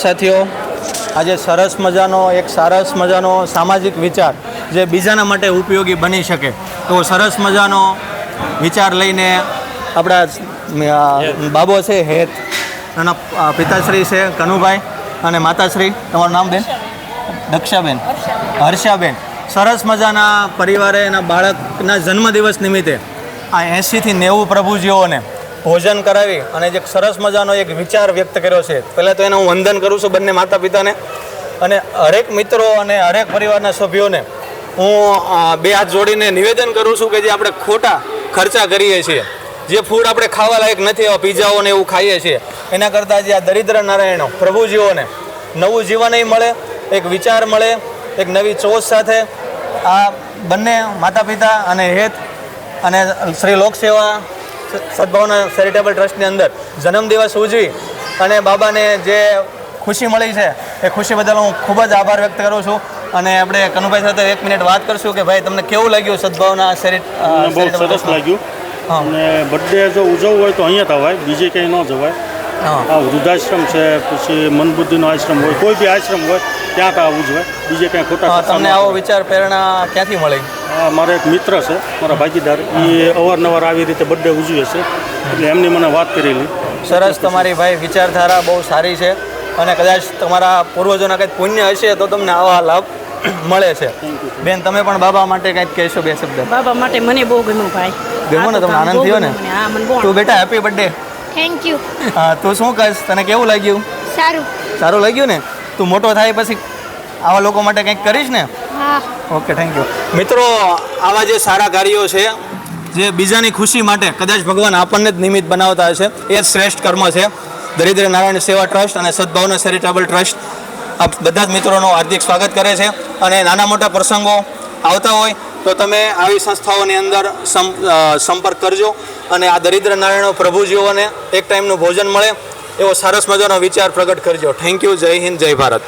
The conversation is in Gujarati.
સાથીઓ, આજે સરસ મજાનો, એક સરસ મજાનો સામાજિક વિચાર જે બીજાના માટે ઉપયોગી બની શકે. તો સરસ મજાનો વિચાર લઈને આપણા બાબો છે, હેત, એના પિતાશ્રી છે, કનુભાઈ અને માતાશ્રી. તમારું નામ બેન? દક્ષાબેન. હર્ષાબેન. સરસ મજાના પરિવારે એના બાળકના જન્મદિવસ નિમિત્તે આ એંશીથી નેવું પ્રભુજીઓને ભોજન કરાવી અને જે સરસ મજાનો એક વિચાર વ્યક્ત કર્યો છે. પહેલાં તો એને હું વંદન કરું છું બંને માતા પિતાને અને હરેક મિત્રો અને હરેક પરિવારના સભ્યોને હું બે હાથ જોડીને નિવેદન કરું છું કે જે આપણે ખોટા ખર્ચા કરીએ છીએ. જે ફૂડ આપણે ખાવા લાયક નથી એવા પીઝાઓ ને એવું ખાઈએ છીએ. એના કરતાં જે આ દરિદ્ર નારાયણો, પ્રભુજીઓને નવું જીવન મળે, એક વિચાર મળે, એક નવી ચોચ સાથે આ બંને માતા પિતા અને હેત અને શ્રી લોકસેવા સદભાવના ચેરિટેબલ ટ્રસ્ટની અંદર જન્મદિવસ ઉજવી અને બાબાને જે ખુશી મળી છે એ ખુશી બદલ હું ખૂબ જ આભાર વ્યક્ત કરું છું. અને આપણે કનુભાઈ સાથે એક મિનિટ વાત કરશું કે ભાઈ તમને કેવું લાગ્યું સદભાવના બહુ સરસ લાગ્યું. હા. અને બર્થડે જો ઉજવવો હોય તો અહીંયા થવાય બીજે ક્યાંય ન જવાય. હા. આ વૃદ્ધાશ્રમ છે પછી મનબુદ્ધિનો આશ્રમ હોય કોઈ બી આશ્રમ હોય ત્યાં તો જોઈએ બીજે ક્યાંય ખોટા તમને આવો વિચાર પ્રેરણા ક્યાંથી મળી? મારો એક મિત્ર છે મારા ભાગીદાર એ અવારનવાર આવી રીતે બર્થડે ઉજવે છે. એટલે એમની મને વાત કરેલી. સરસ તમારી ભાઈ વિચારધારા બહુ સારી છે અને કદાચ તમારા પૂર્વજોના કંઈક પુણ્ય હશે તો તમને આવા લાભ મળે છે. બેન તમે પણ બાબા માટે કંઈક કહેશો બે શબ્દ? બાબા માટે મને બહુ ગમ્યું ભાઈ. ગમ્યું ને તમને? આનંદ થયો ને? તું બેટા હેપી બર્થડે થેન્ક યુ હા તું શું કહીશ? તને કેવું લાગ્યું? સારું. સારું લાગ્યું ને? તું મોટો થાય પછી આવા લોકો માટે કંઈક કરીશ ને? ઓકે થેન્ક યુ મિત્રો આવા જે સારા કાર્યો છે જે બીજાની ખુશી માટે કદાચ ભગવાન આપણને જ નિમિત્ત બનાવતા હશે એ જ શ્રેષ્ઠ કર્મ છે. દરિદ્ર નારાયણ સેવા ટ્રસ્ટ અને સદભાવના ચેરિટેબલ ટ્રસ્ટ આ બધા જ મિત્રોનો હાર્દિક સ્વાગત કરે છે. અને નાના મોટા પ્રસંગો આવતા હોય તો તમે આવી સંસ્થાઓની અંદર સંપર્ક કરજો. અને આ દરિદ્ર નારાયણો પ્રભુજીઓને એક ટાઈમનું ભોજન મળે એવો સરસ મજાનો વિચાર પ્રગટ કરજો. થેન્ક યુ જય હિન્દ જય ભારત.